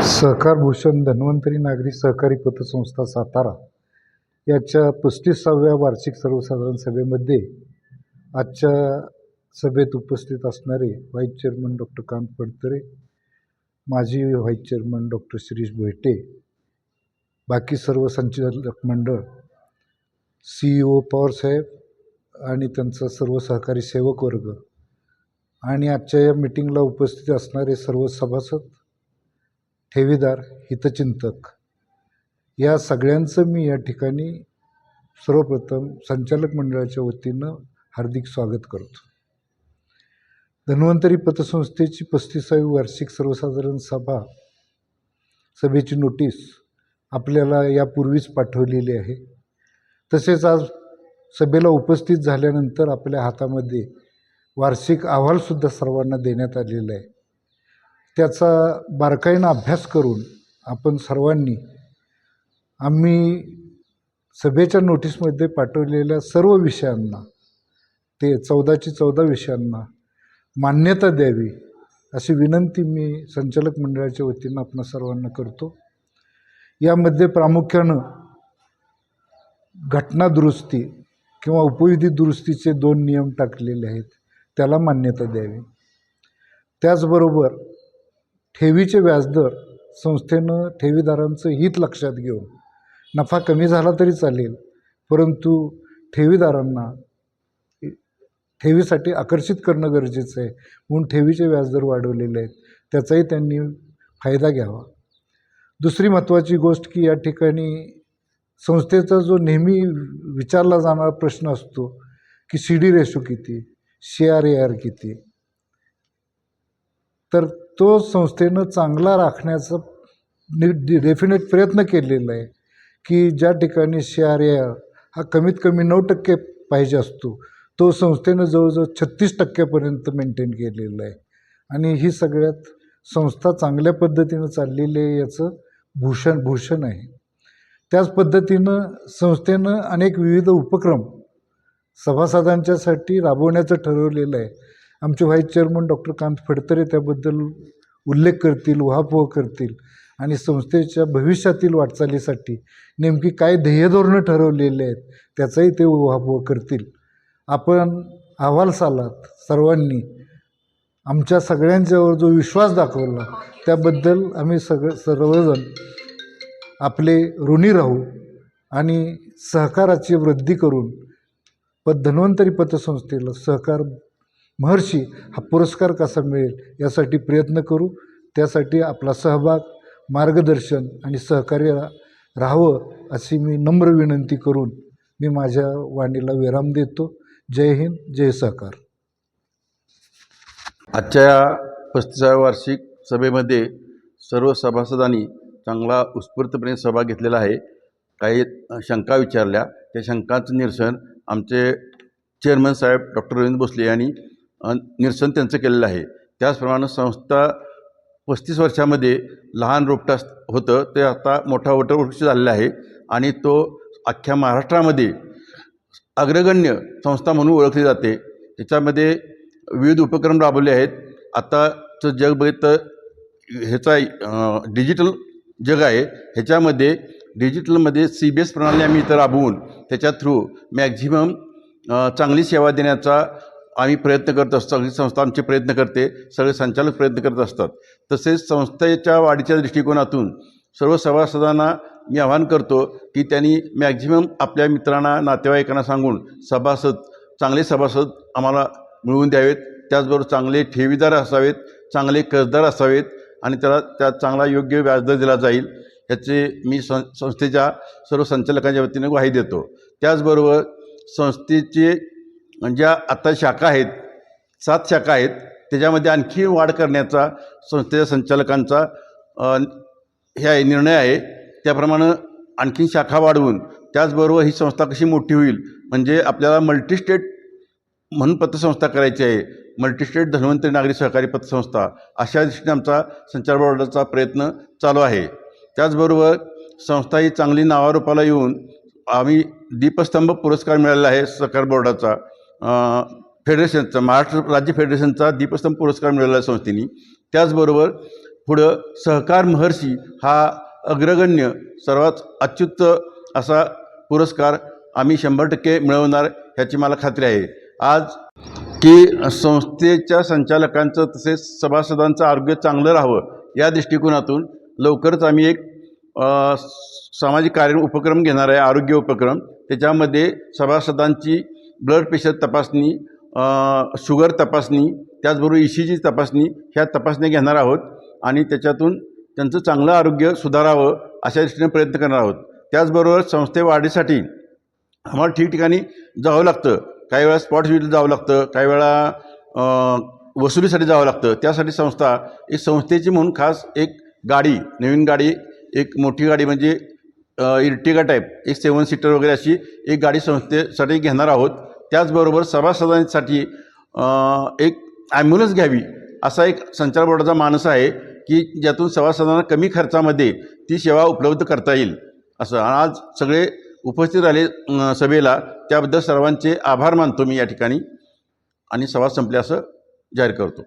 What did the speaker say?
सहकार भूषण धन्वंतरी नागरी सहकारी पतसंस्था सातारा याच्या पस्तीसाव्या वार्षिक सर्वसाधारण सभेमध्ये आजच्या सभेत उपस्थित असणारे vice chairman doctor Kant Padtare माजी vice chairman doctor Shirish Bhoyte बाकी सर्व संचालक मंडळ सी ई ओ पवारसाहेब आणि त्यांचा सर्व सहकारी सेवक वर्ग आणि आजच्या या मिटिंगला उपस्थित असणारे सर्व सभासद ठेवीदार हितचिंतक. या सगळ्यांचं मी या ठिकाणी सर्वप्रथम संचालक मंडळाच्या वतीनं हार्दिक स्वागत करतो. धन्वंतरी पतसंस्थेची पस्तीसावी वार्षिक सर्वसाधारण सभा सभेची नोटीस आपल्याला यापूर्वीच पाठवलेली आहे. तसेच आज सभेला उपस्थित झाल्यानंतर आपल्या हातामध्ये वार्षिक अहवालसुद्धा सर्वांना देण्यात आलेला आहे. त्याचा बारकाईनं अभ्यास करून आपण सर्वांनी आम्ही सभेच्या नोटीसमध्ये पाठवलेल्या सर्व विषयांना ते चौदाची चौदा विषयांना मान्यता द्यावी अशी विनंती मी संचालक मंडळाच्या वतीनं आपण सर्वांना करतो. यामध्ये प्रामुख्यानं घटना दुरुस्ती किंवा उपविधी दुरुस्तीचे दोन नियम टाकलेले आहेत त्याला मान्यता द्यावी. त्याचबरोबर ठेवीचे व्याजदर संस्थेनं ठेवीदारांचं हित लक्षात घेऊन नफा कमी झाला तरी चालेल परंतु ठेवीदारांना ठेवीसाठी आकर्षित करणं गरजेचं आहे म्हणून ठेवीचे व्याजदर वाढवलेले आहेत. त्याचाही त्यांनी फायदा घ्यावा. दुसरी महत्त्वाची गोष्ट की या ठिकाणी संस्थेचा जो नेहमी विचारला जाणारा प्रश्न असतो की सी डी रेशो किती सी आर ए आर किती तर तो संस्थेनं चांगला राखण्याचा नि डेफिनेट प्रयत्न केलेला आहे की ज्या ठिकाणी सी आर ए आर हा कमीत कमी नऊ टक्के पाहिजे असतो तो संस्थेनं जवळजवळ छत्तीस टक्क्यापर्यंत मेंटेन केलेला आहे. आणि ही सगळ्यात संस्था चांगल्या पद्धतीनं चाललेली आहे याचं भूषण भूषण आहे. त्याच पद्धतीनं संस्थेनं अनेक विविध उपक्रम सभासदांच्यासाठी राबवण्याचं ठरवलेलं आहे. आमचे vice chairman doctor Kant Phadtare त्याबद्दल उल्लेख करतील उहापोह करतील आणि संस्थेच्या भविष्यातील वाटचालीसाठी नेमकी काय ध्येयधोरणं ठरवलेले आहेत त्याचाही ते उहापोह करतील. आपण अहवाल सालात सर्वांनी आमच्या सगळ्यांच्यावर जो विश्वास दाखवला त्याबद्दल आम्ही सगळं सर्वजण आपले ऋणी राहू आणि सहकाराची वृद्धी करून पत धन्वंतरी पतसंस्थेला सहकार महर्षी हा पुरस्कार कसा मिळेल यासाठी प्रयत्न करू. त्यासाठी आपला सहभाग मार्गदर्शन आणि सहकार्य राहावं अशी मी नम्र विनंती करून मी माझ्या वाणीला विराम देतो. जय हिंद जय सहकार. आजच्या या पस्तीसाव्या वार्षिक सभेमध्ये सर्व सभासदांनी चांगला उत्स्फूर्तपणे सभा घेतलेला आहे. काही शंका विचारल्या. त्या शंकांचं निरसन आमचे चेअरमन साहेब डॉक्टर रवींद्र भोसले यांनी निरसन त्यांचं केलेलं आहे. त्याचप्रमाणे संस्था पस्तीस वर्षामध्ये लहान रोपटा होतं. ते आता मोठा वटवृक्ष झालेला आहे आणि तो अख्ख्या महाराष्ट्रामध्ये अग्रगण्य संस्था म्हणून ओळखली जाते. त्याच्यामध्ये विविध उपक्रम राबवले आहेत. आताचं जग बघितलं ह्याचा डिजिटल जग आहे. ह्याच्यामध्ये डिजिटलमध्ये सी बी एस प्रणाली आम्ही इथं राबवून त्याच्या थ्रू मॅक्झिमम चांगली सेवा देण्याचा आम्ही प्रयत्न करत असतो. सगळी संस्था आमचे प्रयत्न करते. सगळे संचालक प्रयत्न करत असतात. तसेच संस्थेच्या वाढीच्या दृष्टिकोनातून सर्व सभासदांना मी आवाहन करतो की त्यांनी मॅक्झिमम आपल्या मित्रांना नातेवाईकांना सांगून सभासद चांगले सभासद आम्हाला मिळवून द्यावेत. त्याचबरोबर चांगले ठेवीदार असावेत चांगले कर्जदार असावेत आणि त्याला त्या चांगला योग्य व्याजदर दिला जाईल याचे मी सं संस्थेच्या सर्व संचालकांच्या वतीने ग्वाही देतो. त्याचबरोबर संस्थेचे ज्या आता शाखा आहेत सात शाखा आहेत त्याच्यामध्ये आणखी वाढ करण्याचा संस्थेच्या संचालकांचा हे आहे निर्णय आहे. त्याप्रमाणे आणखी शाखा वाढवून त्याचबरोबर ही संस्था कशी मोठी होईल म्हणजे आपल्याला मल्टीस्टेट म्हणून पतसंस्था करायची आहे. मल्टीस्टेट धन्वंतरी नागरी सहकारी पतसंस्था अशा दृष्टीने आमचा संचार बोर्डाचा प्रयत्न चालू आहे. त्याचबरोबर संस्था ही चांगली नावारूपाला येऊन आम्ही दीपस्तंभ पुरस्कार मिळालेला आहे सहकार बोर्डाचा. फेडरेशनचा महाराष्ट्र राज्य फेडरेशनचा दीपस्तंभ पुरस्कार मिळालेला संस्थेने. त्याचबरोबर पुढं सहकार महर्षी हा अग्रगण्य सर्वात अच्युत असा पुरस्कार आम्ही शंभर टक्के मिळवणार ह्याची मला खात्री आहे. आज की संस्थेच्या संचालकांचं तसेच सभासदांचं आरोग्य चांगलं राहावं या दृष्टिकोनातून लवकरच आम्ही एक सामाजिक कार्य उपक्रम घेणार आहे आरोग्य उपक्रम. त्याच्यामध्ये सभासदांची ब्लड प्रेशर तपासणी शुगर तपासणी त्याचबरोबर ई सी जी तपासणी ह्या तपासण्या घेणार आहोत आणि त्याच्यातून त्यांचं चांगलं आरोग्य सुधारावं अशा दृष्टीने प्रयत्न करणार आहोत. त्याचबरोबर संस्थे वाढीसाठी आम्हाला ठिकठिकाणी जावं लागतं. काही वेळा स्पॉट हॉस्पिटल जावं लागतं काही वेळा वसुलीसाठी जावं लागतं. त्यासाठी संस्था एक संस्थेची म्हणून खास एक गाडी नवीन गाडी एक मोठी गाडी म्हणजे इर्टिगा टाईप एक सेवन सीटर वगैरे अशी एक गाडी संस्थेसाठी घेणार आहोत. त्याचबरोबर सभासदांसाठी एक ॲम्ब्युलन्स घ्यावी असा एक संचार बोर्डाचा मानस आहे की ज्यातून सभासदांना कमी खर्चामध्ये ती सेवा उपलब्ध करता येईल. असं आज सगळे उपस्थित राहिले सभेला. त्याबद्दल सर्वांचे आभार मानतो मी या ठिकाणी. आणि सभा संपल्या असं जाहीर करतो.